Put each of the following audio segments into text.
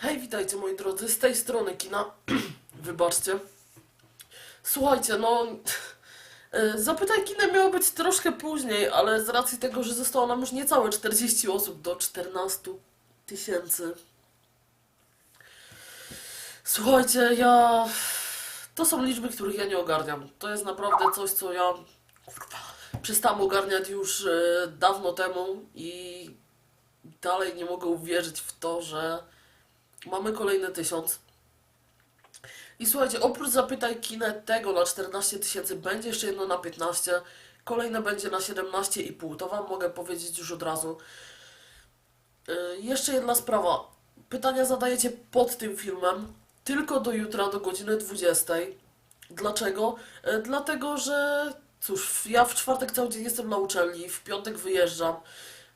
Hej, witajcie moi drodzy, z tej strony kina. Wybaczcie. Słuchajcie, no. e, Zapytaj kinę miało być troszkę później, ale z racji tego, że zostało nam już niecałe 40 osób do 14 tysięcy. Słuchajcie, ja. To są liczby, których ja nie ogarniam. To jest naprawdę coś, co ja. Kurwa. Przestałam ogarniać już e, dawno temu i dalej nie mogę uwierzyć w to, że mamy kolejny tysiąc. I słuchajcie, oprócz zapytaj kinę tego na 14 tysięcy, będzie jeszcze jedno na 15, kolejne będzie na 17,5. To Wam mogę powiedzieć już od razu. Yy, jeszcze jedna sprawa. Pytania zadajecie pod tym filmem, tylko do jutra, do godziny 20. Dlaczego? Yy, dlatego, że cóż, ja w czwartek cały dzień jestem na uczelni, w piątek wyjeżdżam.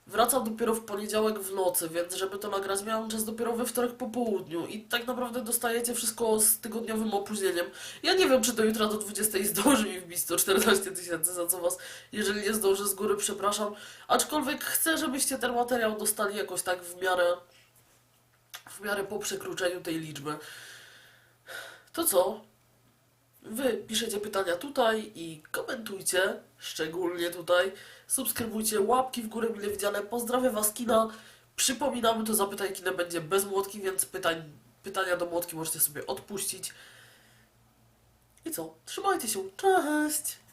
Wracam dopiero w poniedziałek w nocy, więc żeby to nagrać miałem czas dopiero we wtorek po południu i tak naprawdę dostajecie wszystko z tygodniowym opóźnieniem. Ja nie wiem, czy do jutra do 20 zdąży mi wbić 114 tysięcy, za co was, jeżeli nie zdążę z góry, przepraszam. Aczkolwiek chcę, żebyście ten materiał dostali jakoś tak w miarę, w miarę po przekroczeniu tej liczby. To co? Wy piszecie pytania tutaj i komentujcie, szczególnie tutaj. Subskrybujcie, łapki w górę mile widziane. Pozdrawiam Was, kina. Przypominamy, to zapytaj kinę będzie bez młotki, więc pytań, pytania do młotki możecie sobie odpuścić. I co? Trzymajcie się. Cześć!